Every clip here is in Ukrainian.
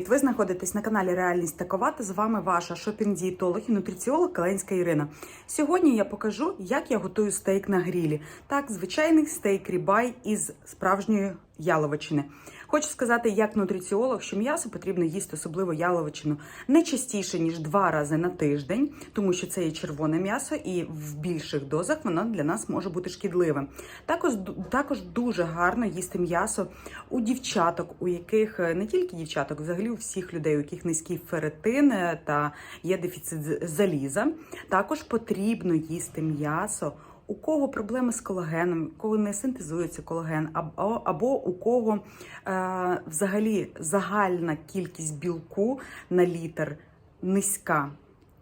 Ви знаходитесь на каналі Реальність Такова та з вами ваша шопінг-дієтолог і нутриціолог Каленська Ірина. Сьогодні я покажу, як я готую стейк на грілі. Так, звичайний стейк рібай із справжньої яловичини. Хочу сказати, як нутриціолог, що м'ясо потрібно їсти, особливо яловичину, не частіше ніж два рази на тиждень, тому що це є червоне м'ясо, і в більших дозах воно для нас може бути шкідливим. Також також дуже гарно їсти м'ясо у дівчаток, у яких е, не тільки дівчаток, взагалі у всіх людей, у яких низький ферритин е, та є дефіцит заліза. Також потрібно їсти м'ясо. У кого проблеми з колагеном, кого не синтезується колаген, або, або у кого е, взагалі загальна кількість білку на літр низька.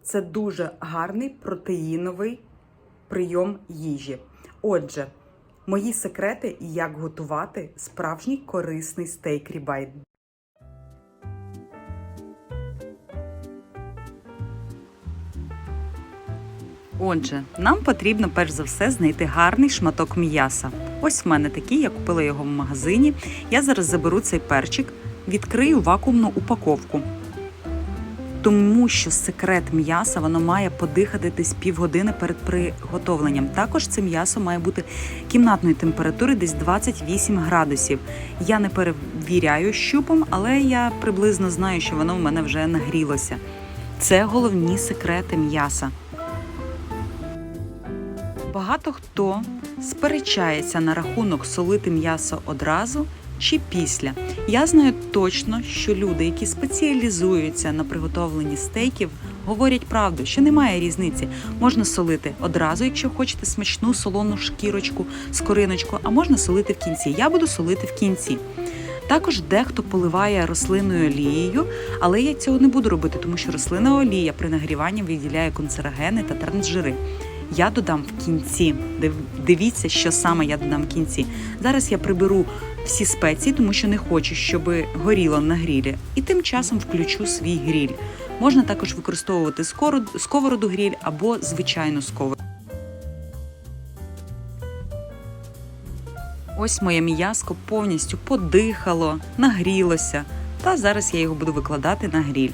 Це дуже гарний протеїновий прийом їжі. Отже, мої секрети, як готувати справжній корисний стейк рібай. Отже, нам потрібно перш за все знайти гарний шматок м'яса. Ось в мене такий, я купила його в магазині. Я зараз заберу цей перчик, відкрию вакуумну упаковку. Тому що секрет м'яса воно має подихати десь півгодини перед приготовленням. Також це м'ясо має бути кімнатної температури десь 28 градусів. Я не перевіряю щупом, але я приблизно знаю, що воно в мене вже нагрілося. Це головні секрети м'яса. Багато хто сперечається на рахунок солити м'ясо одразу чи після. Я знаю точно, що люди, які спеціалізуються на приготовленні стейків, говорять правду, що немає різниці. Можна солити одразу, якщо хочете смачну солону шкірочку, скориночку, а можна солити в кінці. Я буду солити в кінці. Також дехто поливає рослинною олією, але я цього не буду робити, тому що рослинна олія при нагріванні виділяє канцерогени та трансжири. Я додам в кінці. Дивіться, що саме я додам в кінці. Зараз я приберу всі спеції, тому що не хочу, щоб горіло на грілі. І тим часом включу свій гріль. Можна також використовувати сковороду гріль або звичайну сковороду. Ось моє м'яско повністю подихало, нагрілося. Та зараз я його буду викладати на гріль.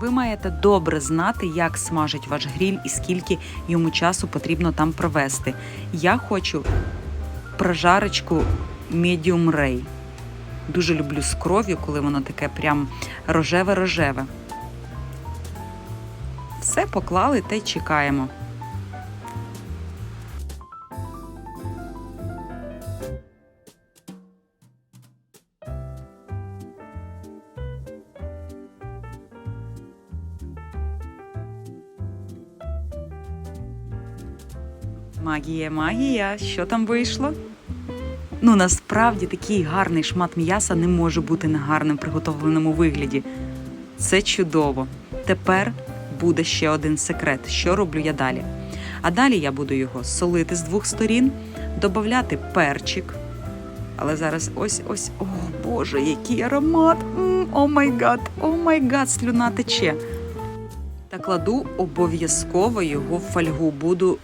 Ви маєте добре знати, як смажить ваш гріль і скільки йому часу потрібно там провести. Я хочу прожарочку medium rare. Дуже люблю з кров'ю, коли воно таке прям рожеве-рожеве. Все поклали та й чекаємо. Магія, магія, що там вийшло? Ну, насправді такий гарний шмат м'яса не може бути на гарним приготовленому вигляді. Це чудово. Тепер буде ще один секрет, що роблю я далі. А далі я буду його солити з двох сторін, додати перчик. Але зараз ось ось, о Боже, який аромат! О май гад, о май гад, слюна тече. Та кладу обов'язково його в фольгу. Буду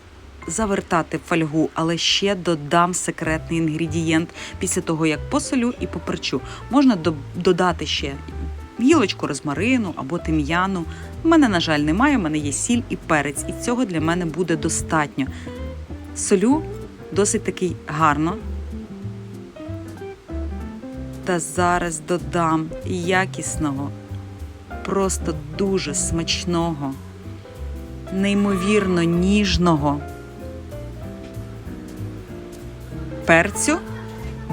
завертати фольгу, але ще додам секретний інгредієнт після того, як посолю і поперчу. Можна до- додати ще гілочку розмарину або тим'яну. У мене, на жаль, немає, у мене є сіль і перець, і цього для мене буде достатньо. Солю досить таки гарно. Та зараз додам якісного, просто дуже смачного, неймовірно ніжного перцю,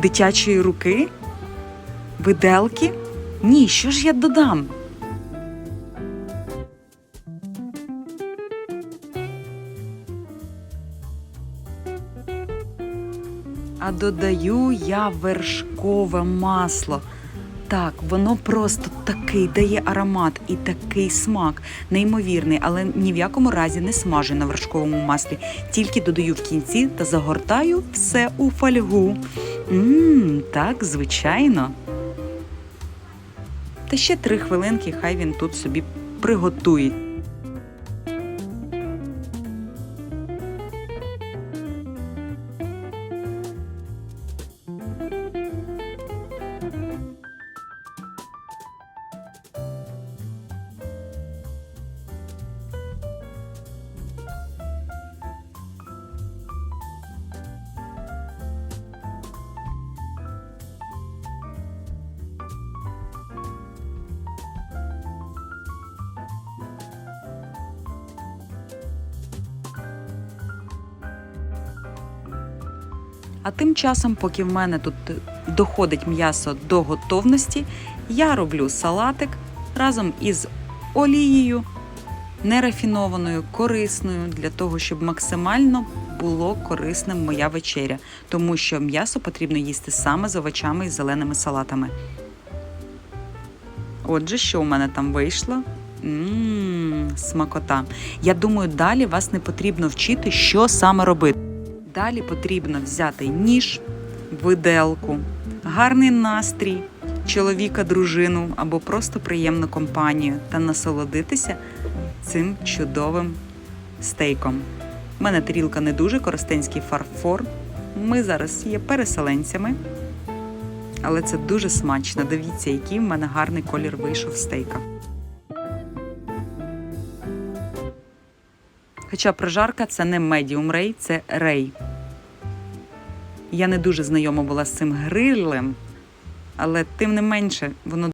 дитячої руки, виделки. Ні, що ж я додам? А додаю я вершкове масло. Так, воно просто такий дає аромат і такий смак, неймовірний, але ні в якому разі не смажу на вершковому маслі. Тільки додаю в кінці та загортаю все у фольгу. Мм, так, звичайно. Та ще три хвилинки, хай він тут собі приготує. А тим часом, поки в мене тут доходить м'ясо до готовності, я роблю салатик разом із олією, нерафінованою, корисною, для того, щоб максимально було корисним моя вечеря, тому що м'ясо потрібно їсти саме з овочами і зеленими салатами. Отже, що у мене там вийшло? Ммм, смакота. Я думаю, далі вас не потрібно вчити, що саме робити. Далі потрібно взяти ніж, виделку, гарний настрій, чоловіка, дружину або просто приємну компанію та насолодитися цим чудовим стейком. У мене тарілка не дуже коростенський фарфор. Ми зараз є переселенцями, але це дуже смачно. Дивіться, який в мене гарний колір вийшов стейка. Хоча прожарка це не медіум рей, це рей. Я не дуже знайома була з цим грилем, але тим не менше воно